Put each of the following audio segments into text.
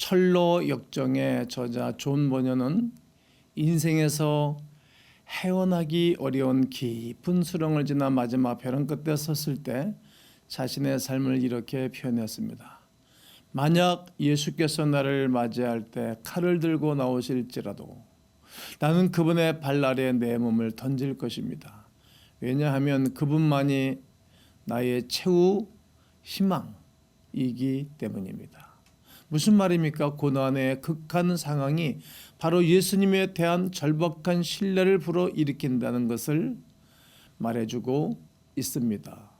철로 역정의 저자 존 버녀는 인생에서 헤어나기 어려운 깊은 수렁을 지나 마지막 벼랑 끝에 섰을 때 자신의 삶을 이렇게 표현했습니다. 만약 예수께서 나를 맞이할 때 칼을 들고 나오실지라도 나는 그분의 발 아래에 내 몸을 던질 것입니다. 왜냐하면 그분만이 나의 최후 희망이기 때문입니다. 무슨 말입니까? 고난의 극한 상황이 바로 예수님에 대한 절박한 신뢰를 불어일으킨다는 것을 말해주고 있습니다.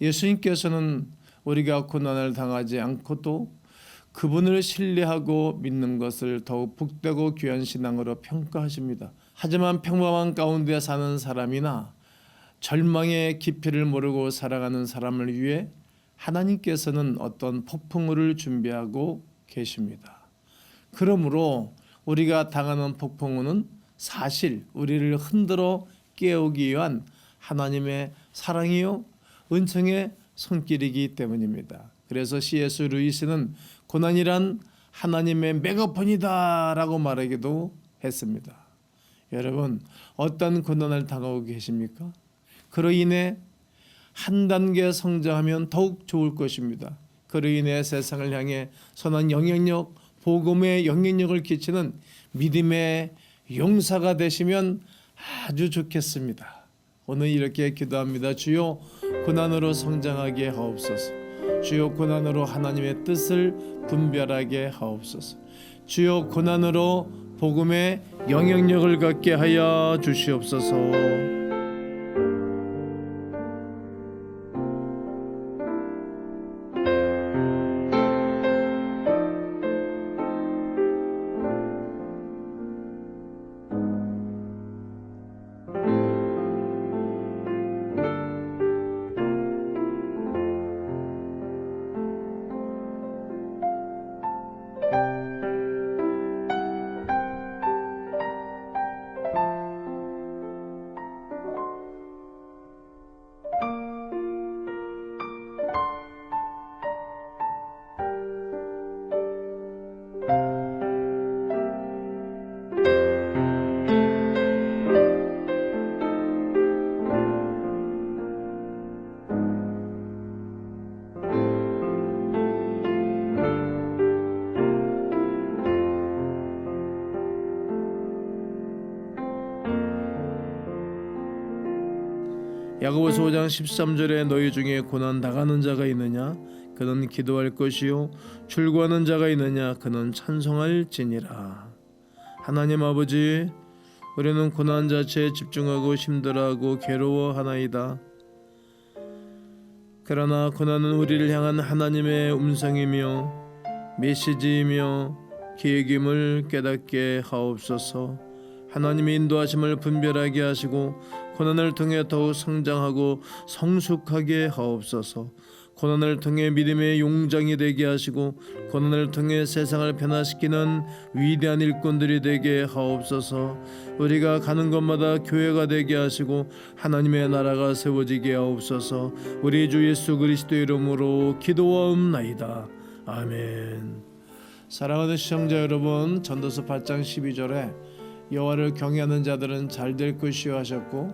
예수님께서는 우리가 고난을 당하지 않고도 그분을 신뢰하고 믿는 것을 더욱 복되고 귀한 신앙으로 평가하십니다. 하지만 평범한 가운데 사는 사람이나 절망의 깊이를 모르고 살아가는 사람을 위해 하나님께서는 어떤 폭풍우를 준비하고 계십니다. 그러므로 우리가 당하는 폭풍우는 사실 우리를 흔들어 깨우기 위한 하나님의 사랑이요 은총의 손길이기 때문입니다. 그래서 C.S. 루이스는 고난이란 하나님의 메가폰이다라고 말하기도 했습니다. 여러분 어떤 고난을 당하고 계십니까? 그로 인해 한 단계 성장하면 더욱 좋을 것입니다. 그로 인해 세상을 향해 선한 영향력, 복음의 영향력을 끼치는 믿음의 용사가 되시면 아주 좋겠습니다. 오늘 이렇게 기도합니다. 주여 고난으로 성장하게 하옵소서. 주여 고난으로 하나님의 뜻을 분별하게 하옵소서. 주여 고난으로 복음의 영향력을 갖게 하여 주시옵소서. 야고보서 5장 13절에 너희 중에 고난 당하는 자가 있느냐? 그는 기도할 것이요 출구하는 자가 있느냐? 그는 찬송할지니라. 하나님 아버지 우리는 고난 자체에 집중하고 힘들어하고 괴로워하나이다. 그러나 고난은 우리를 향한 하나님의 음성이며 메시지이며 계획임을 깨닫게 하옵소서. 하나님의 인도하심을 분별하게 하시고 고난을 통해 더욱 성장하고 성숙하게 하옵소서. 고난을 통해 믿음의 용장이 되게 하시고 고난을 통해 세상을 변화시키는 위대한 일꾼들이 되게 하옵소서. 우리가 가는 곳마다 교회가 되게 하시고 하나님의 나라가 세워지게 하옵소서. 우리 주 예수 그리스도 이름으로 기도하옵나이다. 아멘. 사랑하는 시청자 여러분, 전도서 8장 12절에 여호와를 경외하는 자들은 잘 될 것이요 하셨고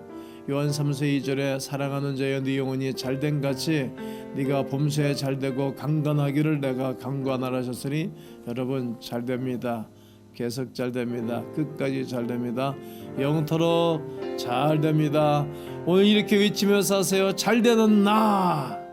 요한 3서 2절에 사랑하는 자여 네 영혼이 잘된 같이 네가 봄새에 잘되고 강건하기를 내가 강구하나라 하셨으니 여러분 잘됩니다. 계속 잘됩니다. 끝까지 잘됩니다. 영토로 잘됩니다. 오늘 이렇게 외치며 사세요. 잘되는 나